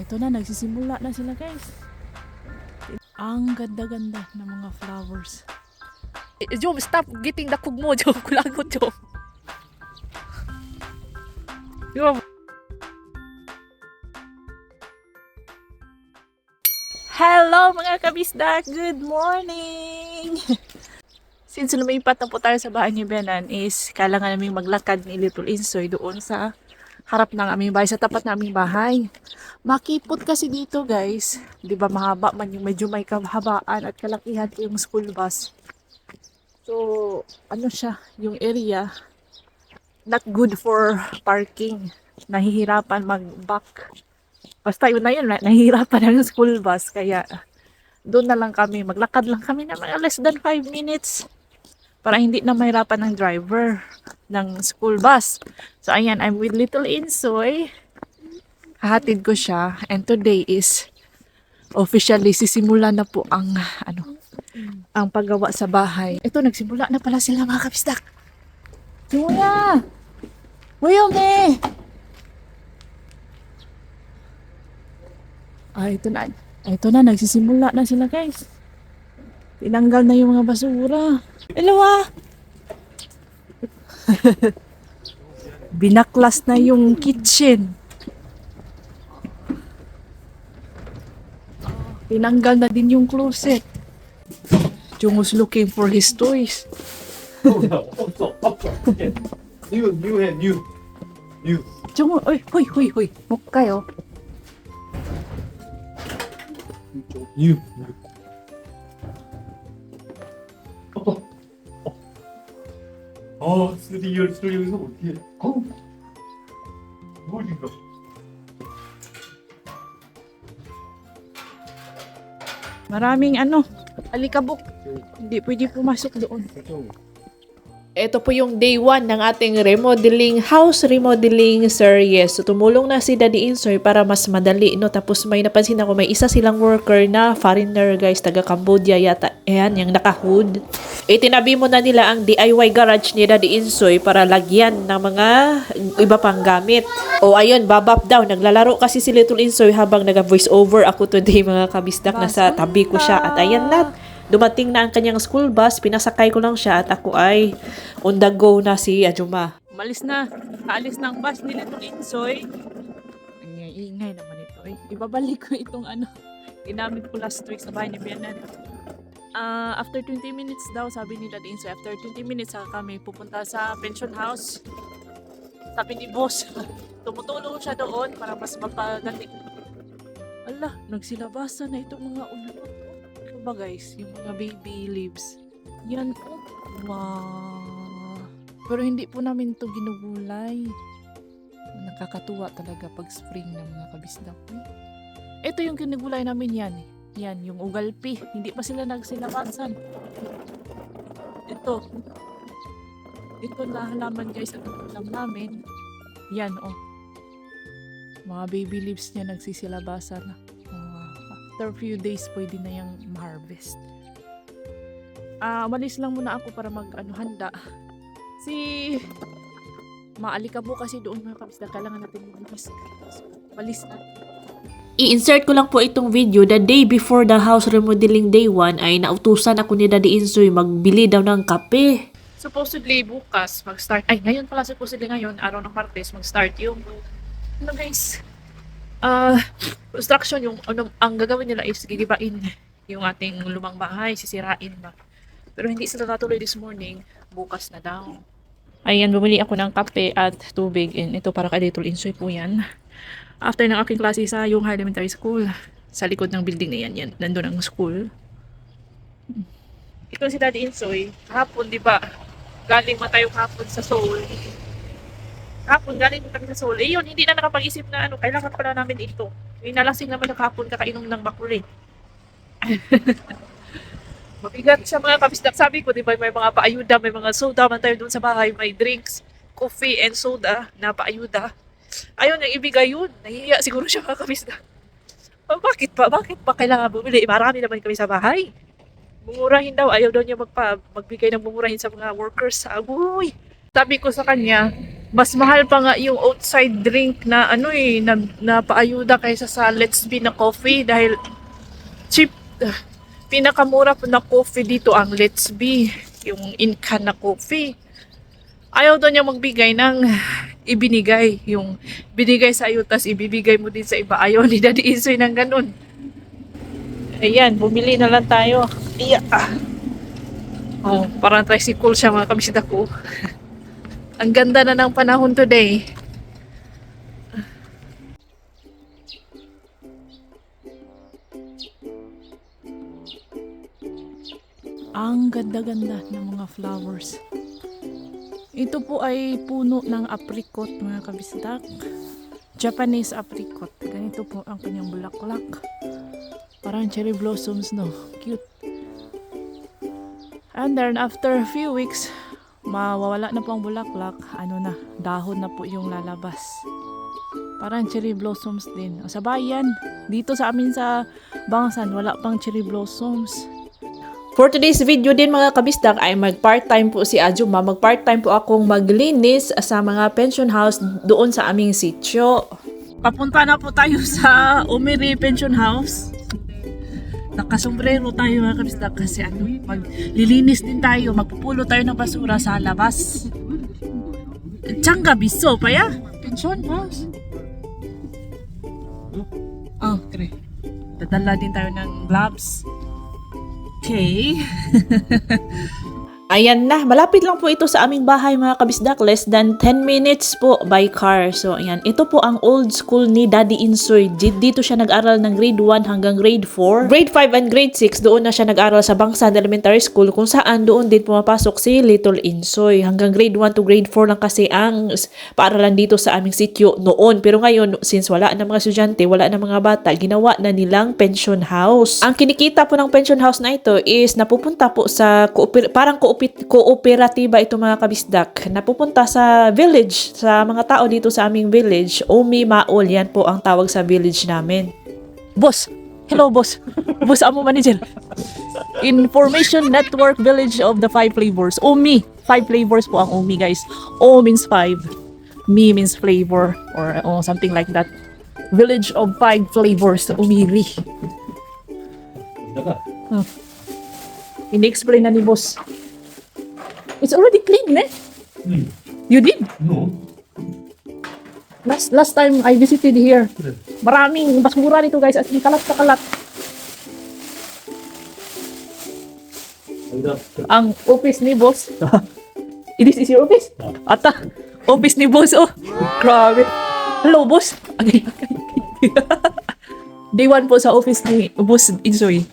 Ito na, nagsisimula na sila guys. Ang ganda-ganda ng mga flowers. Eh, Jom, stop getting the kug mo, Jom. Kulagot, Jom. Jom. Hello mga kabisdak! Good morning! Since lumipat na po tayo sa bahay ni Benan is kailangan namin maglakad ni Little Insoy doon sa harap ng aming bahay, sa tapat ng aming bahay. Makipot kasi dito guys. Di ba mahaba man yung medyo may kahabaan at kalakihan po yung school bus. So, ano siya, yung area, not good for parking. Nahihirapan mag-back. Basta yun na yun, na- nahihirapan ang school bus. Kaya, doon na lang kami. Maglakad lang kami na mga less than 5 minutes. Para hindi na mahirapan ng driver ng school bus. So, ayan, I'm with little Insoy. Hahatid ko siya. And today is officially sisimula na po ang ano ang paggawa sa bahay. Ito, nagsimula na pala sila mga kapistak. Simula! Wilme! Ah, ito na. Ito na, nagsisimula na sila guys. Tinanggal na yung mga basura. Hello ah! Binaklas na yung kitchen. Tinanggal na din yung closet. Jung was looking for his toys. oh no, oh no, oh. Yeah. You, you and you. You. Jung, oy, hoy, hoy, hoy. Mukkayo. You. you. 어, 쓰리 열 쓰리 여기서 어떻게? 어? 어디가? Maraming ano, alikabok. Hindi pwede pumasok doon. Ito Po yung day 1 ng ating remodeling, house remodeling series. So, tumulong na si Daddy Insoy para mas madali, no? Tapos may napansin ako, may isa silang worker na foreigner, guys, taga Cambodia yata. Ayan, yung naka-hood. Itinabi mo na nila ang DIY garage ni Daddy Insoy para lagyan ng mga iba pang gamit. O ayun, babap daw. Naglalaro kasi si Little Insoy habang nag-voice over ako today, mga kabisdak. Nasa tabi ko siya. At ayan na, Dumating na ang kanyang school bus, pinasakay ko lang siya at ako ay on the go na si Ajuma. Umalis na. Kaalis ng bus ni Little Insoy. Ang ingay naman ito. Eh. Ibabalik ko itong ano. Ginamit ko last week sa bahay ni Bianan. Ah, after 20 minutes daw, sabi ni Daddy Insoy, after 20 minutes saka kami pupunta sa pension house. Sabi ni boss, tumutulong siya doon para mas mapagaling. Ala, nagsilabasan na itong mga ulo. Ba guys, yung mga baby leaves. Yan po. Wow. Pero hindi po namin to ginugulay. Nakakatuwa talaga pag spring ng mga kabisdak. Ito yung kinugulay namin yan. Yan, yung ugalpi. Hindi pa sila nagsilabasan. Ito. Ito na halaman guys ang ulam namin. Yan, oh. Mga baby leaves niya nagsisilabasan na. After few days, pwede na yung ma-harvest. Ah, malis lang muna ako para mag ano handa. Si Maalikabo kasi doon mga kabisda kailangan natin malis. Malis na. I-insert ko lang po itong video the day before the house remodeling day 1 ay nautusan ako ni Daddy Insoy magbili daw ng kape. Supposedly bukas mag-start. Ay, ngayon pala supposedly ngayon, araw ng Martes, mag-start yung ano guys. Ah, construction yung ano, ang gagawin nila is gigibain yung ating lumang bahay, sisirain ba. Pero hindi sila natuloy this morning, bukas na daw. Ayan, bumili ako ng kape at tubig. And ito para kay Little Insoy po yan. After ng aking klase sa yung elementary school, sa likod ng building na yan, yan nandun ang school. Ito si Daddy Insoy, hapon, di ba? Galing man tayo hapon sa Seoul. Hapon, galing kami sa Seoul. Eh yun, hindi na nakapag-isip na ano, kailangan pala namin ito. Yung nalasing naman ng hapon, kakainom ng bakuri. Mabigat siya mga kabisdak. Sabi ko, di ba, may mga paayuda, may mga soda man tayo doon sa bahay, may drinks, coffee and soda na paayuda. Ayun, yung ibigay yun. Nahihiya siguro siya mga kabisdak. Oh, bakit pa? Bakit pa kailangan bumili? Marami naman kami sa bahay. Mumurahin daw. Ayaw daw niya magpa, magbigay ng mumurahin sa mga workers agoy. Sabi ko sa kanya, mas mahal pa nga yung outside drink na ano eh, na, na paayuda kaysa sa Let's Be na coffee dahil cheap, pinakamura po na coffee dito ang Let's Be, yung in can na coffee. Ayaw daw niya magbigay ng ibinigay, yung binigay sa iyo tas ibibigay mo din sa iba. Ayaw ni Daddy Isoy ng ganun. Ayan, bumili na lang tayo. Iya. Oh, parang tricycle siya mga kabisita ko. Ang ganda na ng panahon today. Ang ganda-ganda ng mga flowers. Ito po ay puno ng apricot mga kabisdak. Japanese apricot. Ganito po ang kanyang bulaklak. Parang cherry blossoms no. Cute. And then after a few weeks, mawawala na po ang bulaklak, ano na, dahon na po yung lalabas. Parang cherry blossoms din. Sa bayan, dito sa amin sa Bangsan, wala pang cherry blossoms. For today's video din mga kabisdak ay mag-part-time po si Ajuma. Mag-part-time po akong maglinis sa mga pension house doon sa aming sityo. Papunta na po tayo sa Umiri Pension House. Nakasombrero tayo mga kabisda kasi ano, maglilinis din tayo, magpupulo tayo ng basura sa labas. Tsangga biso pa ya? Pension House. Oh, kre. Dadala din tayo ng gloves. Okay. Ayan na, malapit lang po ito sa aming bahay mga kabisdak. Less than 10 minutes po by car. So ayan, ito po ang old school ni Daddy Insoy. Di- Dito siya nag-aral ng grade 1 hanggang grade 4. Grade 5 and grade 6, doon na siya nag-aral sa Bangsan Elementary School kung saan doon din pumapasok si Little Insoy. Hanggang grade 1 to grade 4 lang kasi ang paaralan dito sa aming sityo noon. Pero ngayon, since wala na mga estudyante, wala na mga bata, ginawa na nilang pension house. Ang kinikita po ng pension house na ito is napupunta po sa parang koopit- kooperatiba ito mga kabisdak. Napupunta sa village, sa mga tao dito sa aming village. Omi Maol, yan po ang tawag sa village namin. Boss! Hello, boss! boss, amo manager. Information Network Village of the Five Flavors. OMI. Five flavors po ang OMI, guys. O means five. Mi means flavor. Or oh, something like that. Village of Five Flavors. Umiri. Oh. In-explain na ni boss. It's already clean, eh? man. Mm. You did? No. Last, last time I visited here, maraming basura dito guys, as kalat na kalat. Ang office ni boss. This is is your office? Ata, office ni boss, oh. Grabe. Hello, boss. Agay, agay. Day one po sa office ni boss Insoy.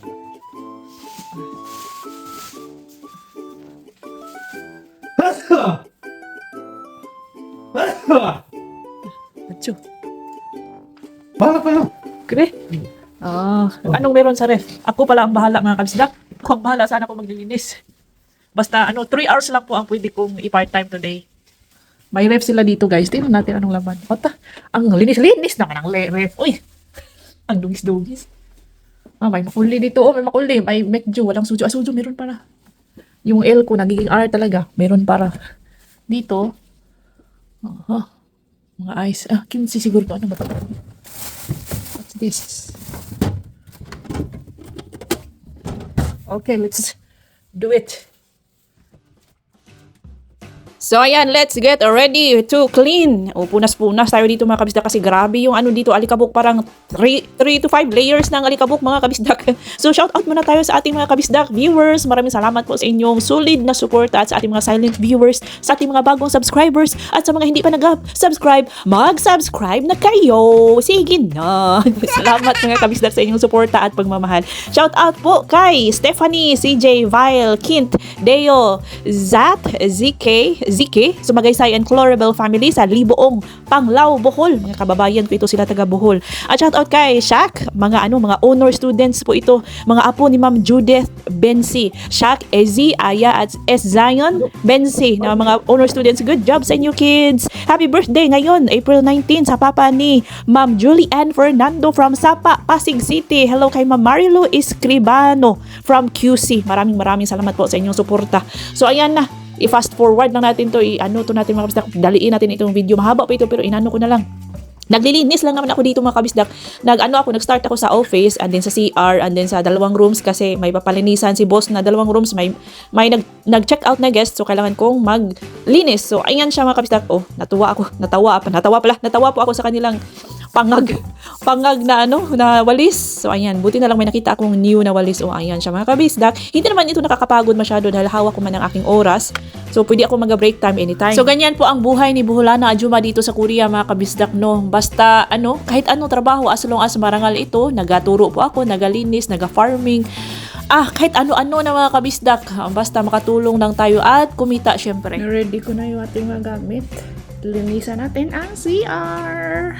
Meron sa ref? Ako pala ang bahala mga kabisdak. Ako ang bahala sana ako maglilinis. Basta ano, 3 hours lang po ang pwede kong i-part-time today. May ref sila dito guys. Tingnan natin anong laman. Ota, ang linis-linis naman ang ref. Uy, ang dugis-dugis. Ah, may makuli dito. Oh, may makuli. May mekjo. Walang sujo. Ah, sujo meron para. Yung L ko, nagiging R talaga. Meron para. Dito. Aha. Mga ice. Ah, 15 siguro to. Ano ba to? What's this? Okay, let's do it. So ayan, let's get ready to clean. O punas-punas tayo dito mga kabisdak kasi grabe yung ano dito alikabok parang 3, 3 to 5 layers ng alikabok mga kabisdak. So shout out muna tayo sa ating mga kabisdak viewers. Maraming salamat po sa inyong solid na suporta at sa ating mga silent viewers, sa ating mga bagong subscribers at sa mga hindi pa nag-subscribe, mag-subscribe na kayo. Sige na. salamat mga kabisdak sa inyong suporta at pagmamahal. Shout out po kay Stephanie, CJ, Vile, Kint, Deo, Zat, ZK, Zike, Sumagaysay and Clorabel family sa Liboong, Panglao, Bohol. Mga kababayan ko ito sila taga Bohol. At shout out kay Shaq, mga ano, mga honor students po ito. Mga apo ni Ma'am Judith Bensi, Shaq, Ezi, Aya at S. Zion Bensi na mga honor students. Good job sa inyo kids. Happy birthday ngayon, April 19 sa papa ni Ma'am Julie Ann Fernando from Sapa, Pasig City. Hello kay Ma'am Marilu Escribano from QC. Maraming maraming salamat po sa inyong suporta. So ayan na, i-fast forward lang natin to, i-ano to natin mga kabisdak, daliin natin itong video. Mahaba pa ito pero inano ko na lang. Naglilinis lang naman ako dito mga kabisdak. Nag ano ako, nag-start ako sa office and then sa CR and then sa dalawang rooms kasi may papalinisan si boss na dalawang rooms may may nag nag-check out na guest so kailangan kong maglinis. So ayan siya mga kabisdak. Oh, natuwa ako. Natawa pa. Natawa pala. Natawa po ako sa kanilang pangag pangag na ano na walis. So ayan, buti na lang may nakita akong new na walis. Oh, ayan siya mga kabisdak. Hindi naman ito nakakapagod masyado dahil hawak ko man ang aking oras. So pwede ako mag-break time anytime. So ganyan po ang buhay ni Buholana Ajuma dito sa Korea mga kabisdak no. Basta ano, kahit anong trabaho as long as marangal ito, nagaturo po ako, nagalinis, naga-farming. Ah, kahit ano-ano na mga kabisdak. Basta makatulong lang tayo at kumita syempre. Ready ko na yung ating mga gamit. Linisan natin ang CR.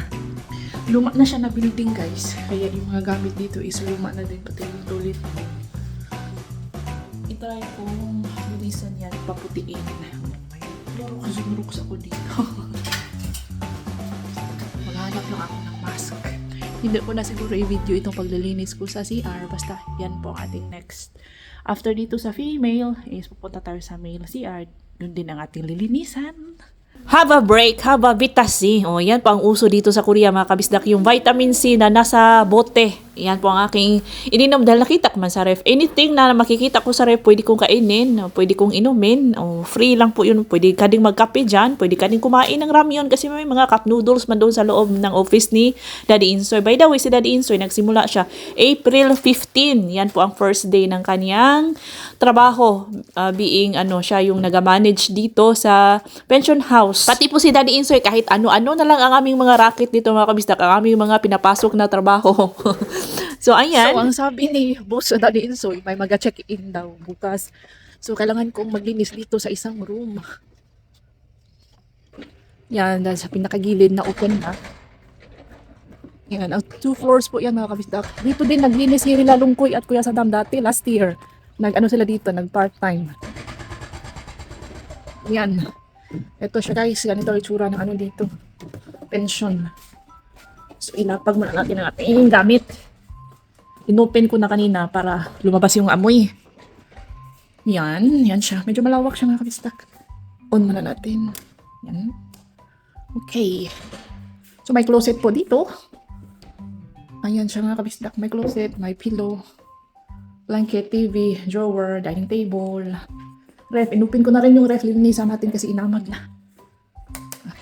Luma na siya na building guys. Kaya yung mga gamit dito is luma na din pati yung tulit. Itry kong linisan yan, paputiin. Pero kasi ruks ako dito. Maghanap lang ako ng mask. Hindi ko na siguro i-video itong paglilinis ko sa CR. Basta yan po ang ating next. After dito sa female, is pupunta tayo sa male CR. Doon din ang ating lilinisan. Have a break, have a Vita C. O, yan po ang uso dito sa Korea mga kabisdak. Yung vitamin C na nasa bote. Yan po ang aking ininom dahil nakita ko man sa ref. Anything na makikita ko sa ref, pwede kong kainin, pwede kong inumin. O, free lang po yun. Pwede ka ding magkape dyan. Pwede ka ding kumain ng ramyun kasi may mga cup noodles man doon sa loob ng office ni Daddy Insoy. By the way, si Daddy Insoy, nagsimula siya April 15. Yan po ang first day ng kanyang trabaho. uh, being ano, siya yung nag-manage dito sa pension house. Pati po si Daddy Insoy, kahit ano-ano na lang ang aming mga racket dito mga kabistak, ang aming mga pinapasok na trabaho. so, ayan. So, ang sabi ni boss sa Daddy Insoy, may mag-check-in daw bukas. So, kailangan kong maglinis dito sa isang room. Yan, dahil sa pinakagilid na open na. Yan, ang two floors po yan mga kabisdak. Dito din naglinis si Rila Lungkoy at Kuya Sadam dati last year. Nag ano sila dito, nag part-time. Yan. Ito siya guys, ganito ang itsura ng ano dito. Pension. So, ilapag muna natin ang ating gamit. Inopen ko na kanina para lumabas yung amoy. Yan, yan siya. Medyo malawak siya mga kabistak. On muna natin. Yan. Okay. So may closet po dito. Ayan siya mga kabisdak. May closet, may pillow, blanket, TV, drawer, dining table, ref. Inupin ko na rin yung ref. Linisan natin kasi inamag na.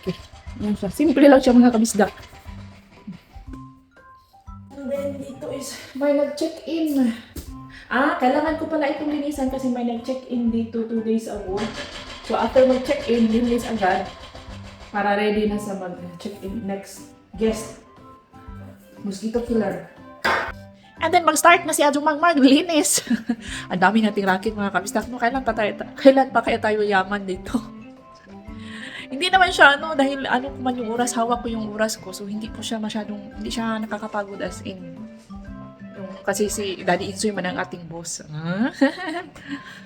Okay. Ayan siya. Simple lang siya mga kabisdak. Is may nag-check-in. Ah, kailangan ko pala itong linisan kasi may nag-check-in dito two days ago. So after mag-check-in, linis agad para ready na sa mag-check-in next guest. Mosquito killer. And then mag-start na si Adjumang maglinis. Ang dami nating racket mga kabistak. No, kailan pa kailan pa kaya tayo yaman dito? hindi naman siya ano dahil ano ko man yung oras, hawak ko yung oras ko. So hindi po siya masyadong hindi siya nakakapagod as in kasi si Daddy Insoy man ang ating boss. Ah.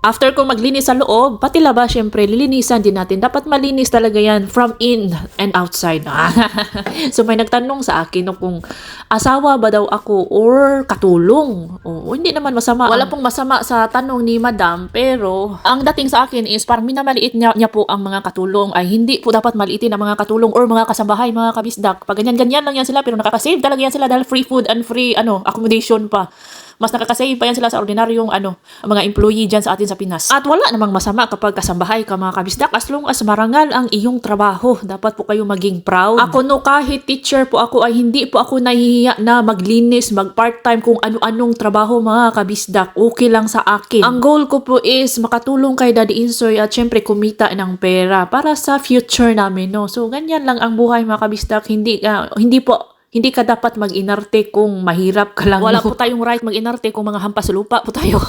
After kong maglinis sa loob, pati labas, syempre, lilinisan din natin. Dapat malinis talaga yan from in and outside. so may nagtanong sa akin no, kung asawa ba daw ako or katulong. O, hindi naman masama. Wala pong masama sa tanong ni madam, pero ang dating sa akin is parang minamaliit niya, niya po ang mga katulong ay hindi po dapat maliitin ang mga katulong or mga kasambahay, mga kabisdak. Pag ganyan-ganyan lang yan sila, pero nakakasave talaga yan sila dahil free food and free ano accommodation pa mas nakakasave pa yan sila sa ordinaryong ano, mga employee dyan sa atin sa Pinas. At wala namang masama kapag kasambahay ka mga kabisdak as long as marangal ang iyong trabaho. Dapat po kayo maging proud. Ako no, kahit teacher po ako ay hindi po ako nahihiya na maglinis, mag part-time kung ano-anong trabaho mga kabisdak. Okay lang sa akin. Ang goal ko po is makatulong kay Daddy Insoy at syempre kumita ng pera para sa future namin. No? So ganyan lang ang buhay mga kabisdak. Hindi, ah, hindi po hindi ka dapat mag-inarte kung mahirap ka lang. Wala po tayong right mag-inarte kung mga hampas lupa po tayo.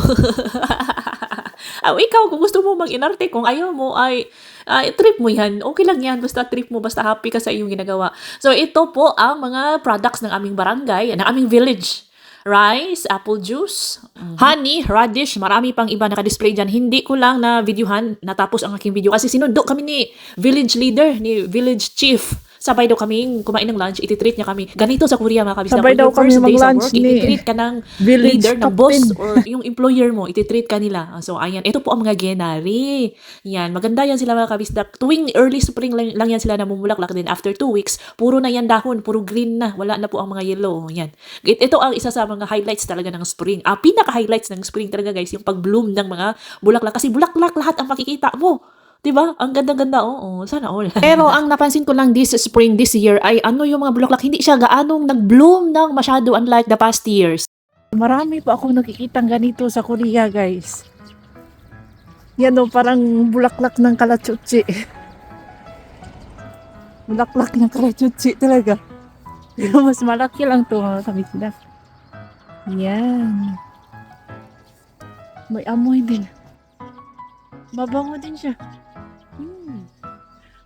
Ah, ikaw, kung gusto mo mag-inarte, kung ayaw mo, ay ah, trip mo yan. Okay lang yan. Basta trip mo, basta happy ka sa iyong ginagawa. So, ito po ang mga products ng aming barangay, ng aming village. Rice, apple juice, honey, radish, marami pang iba naka-display dyan. Hindi ko lang na videohan, natapos ang aking video kasi sinundo kami ni village leader, ni village chief sabay daw kaming kumain ng lunch, ititreat niya kami. Ganito sa Korea mga kabisdak. Sabay daw kami mag-lunch work, ni ititreat ka ng leader, ng boss, captain. or yung employer mo, ititreat ka nila. So, ayan. Ito po ang mga genari. Yan. Maganda yan sila mga kabisdak. Tuwing early spring lang, lang yan sila namumulaklak din. After two weeks, puro na yan dahon. Puro green na. Wala na po ang mga yellow. Yan. It- Ito ang isa sa mga highlights talaga ng spring. Ah, pinaka-highlights ng spring talaga guys, yung pag-bloom ng mga bulaklak. Kasi bulaklak lahat ang makikita mo. 'Di ba? Ang ganda-ganda. Oo, sana all. Pero ang napansin ko lang this spring this year ay ano yung mga bulaklak, hindi siya gaanong nag-bloom ng masyado unlike the past years. Marami pa ako nakikitang ganito sa Korea, guys. Yan o, parang bulaklak ng kalachuchi. bulaklak ng kalachuchi talaga. Pero mas malaki lang to mga kabisdak. Yan. May amoy din. Mabango din siya.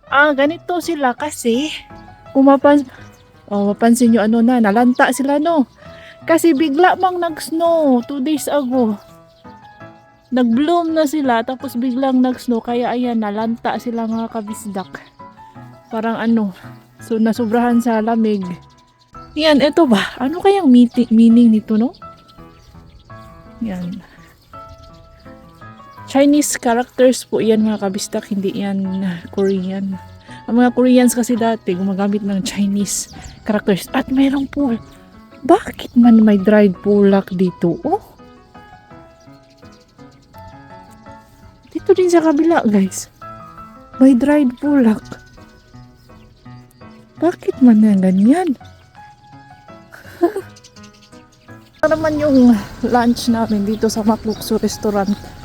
Ah, ganito sila kasi kung mapan oh, mapansin nyo ano na, nalanta sila no. Kasi bigla mang nag-snow two days ago. Nag-bloom na sila tapos biglang nag-snow kaya ayan nalanta sila mga kabisdak. Parang ano, so nasubrahan sa lamig. Yan, eto ba? Ano kayang meaning nito no? Yan. Chinese characters po yan mga kabisdak, hindi yan Korean. Ang mga Koreans kasi dati gumagamit ng Chinese characters. At merong pool. Bakit man may dried pulak dito? Oh. Dito din sa kabila, guys. May dried pulak. Bakit man na ganyan? Ito naman yung lunch namin dito sa Maklukso Restaurant.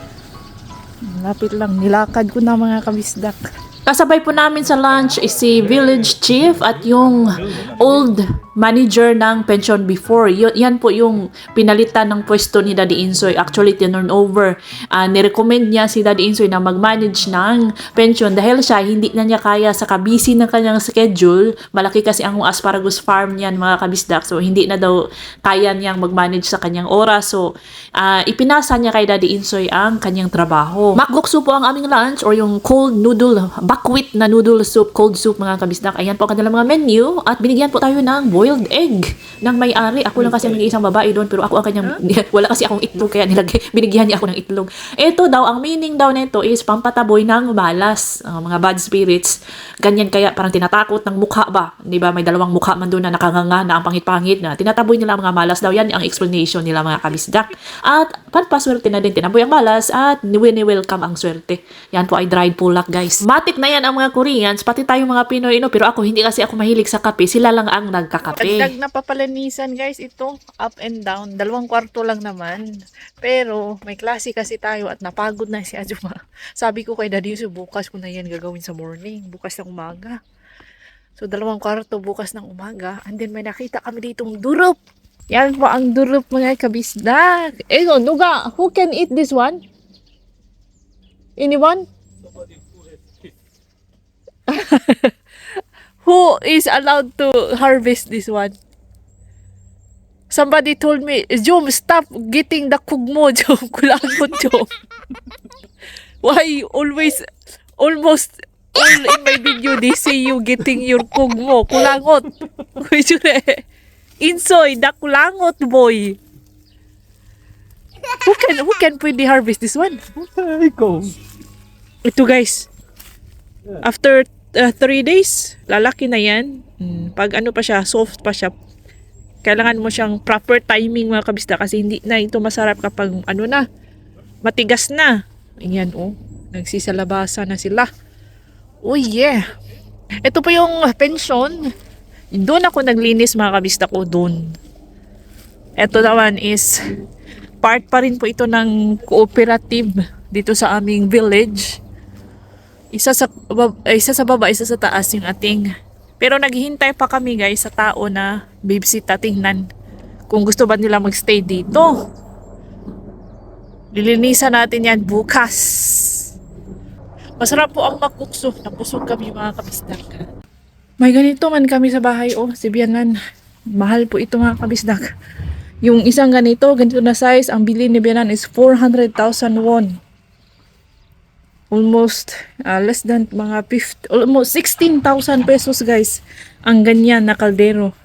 Lapit lang, nilakad ko na mga kabisdak. Kasabay po namin sa lunch is si village chief at yung old manager ng pension before. Yun, yan po yung pinalitan ng pwesto ni Daddy Insoy. Actually, tinurn over. Uh, nirecommend niya si Daddy Insoy na mag-manage ng pension dahil siya hindi na niya kaya sa kabisi ng kanyang schedule. Malaki kasi ang asparagus farm niyan mga kabisdak. So, hindi na daw kaya niyang mag-manage sa kanyang oras. So, uh, ipinasa niya kay Daddy Insoy ang kanyang trabaho. Makgoksu po ang aming lunch or yung cold noodle, buckwheat na noodle soup, cold soup mga kabisdak. Ayan po ang kanilang mga menu at binigyan po tayo ng boiled egg ng may-ari. Ako lang kasi ang nag-iisang babae doon pero ako ang kanyang, wala kasi akong itlog kaya nilagay, binigyan niya ako ng itlog. Ito daw, ang meaning daw nito is pampataboy ng malas, uh, mga bad spirits. Ganyan kaya parang tinatakot ng mukha ba? Di ba? May dalawang mukha man doon na nakanganga na ang pangit-pangit na tinataboy nila mga malas daw. Yan ang explanation nila mga kabisdak. At panpaswerte na din tinaboy ang malas at ni-welcome ang swerte. Yan po ay dried pulak guys. Matik na yan ang mga Koreans, pati tayo mga Pinoy, no? pero ako hindi kasi ako mahilig sa kape. Sila lang ang nagkakape. Dagdag na papalanisan guys ito, up and down. Dalawang kwarto lang naman. Pero may klase kasi tayo at napagod na si Ajuma. Sabi ko kay Daddy Yusuf, bukas ko na yan gagawin sa morning. Bukas ng umaga. So dalawang kwarto bukas ng umaga. And then may nakita kami ditong durup. Yan po ang durup mga kabisdak. Ego, nuga, who can eat this one? Anyone? who is allowed to harvest this one? Somebody told me, Jom, stop getting the kugmo, Jom. Kulagot, Jom. Why always, almost all in my video, they say you getting your kugmo. Kulangot. Insoy, the kulangot, boy. Who can, who can pwede harvest this one? Ikaw. Ito guys. After uh, three days, lalaki na yan. Mm, Pag ano pa siya, soft pa siya. Kailangan mo siyang proper timing mga kabista kasi hindi na ito masarap kapag ano na, matigas na. Ayan oh, nagsisalabasa na sila. Oh yeah. Ito pa yung pension. Doon ako naglinis mga kabista ko doon. Ito naman is part pa rin po ito ng cooperative dito sa aming village. Isa sa eh, isa sa baba, isa sa taas yung ating. Pero naghihintay pa kami guys sa tao na babysita tingnan kung gusto ba nila magstay dito. Lilinisan natin yan bukas. Masarap po ang makukso. Napusog kami mga kabisdak. May ganito man kami sa bahay. Oh, si Bianan. Mahal po ito mga kabisdak. Yung isang ganito, ganito na size, ang bili ni Bianan is 400,000 won. Almost ah, less than mga 50, almost 16,000 pesos guys. Ang ganyan na kaldero.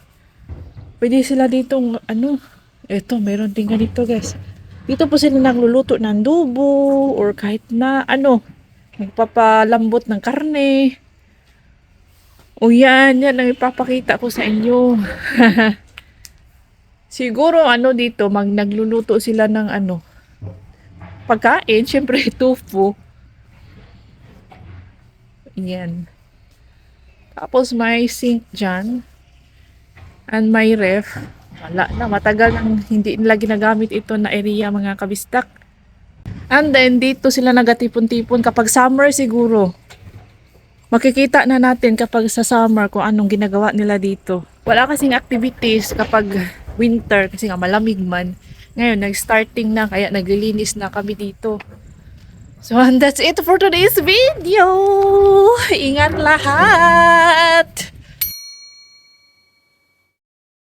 Pwede sila ditong ano, eto meron din ganito guys. Dito po sila nagluluto ng dubo or kahit na ano, magpapalambot ng karne. O yan, yan ang ipapakita ko sa inyo. Siguro ano dito, mag nagluluto sila ng ano, pagkain, syempre tofu. Yan. Tapos may sink dyan. And may ref. Wala na, matagal nang hindi nila ginagamit ito na area mga kabistak. And then dito sila nagatipon-tipon kapag summer siguro. Makikita na natin kapag sa summer kung anong ginagawa nila dito. Wala kasing activities kapag winter kasi nga malamig man. Ngayon, nag-starting na kaya naglilinis na kami dito. So, and that's it for today's video. Ingat lahat!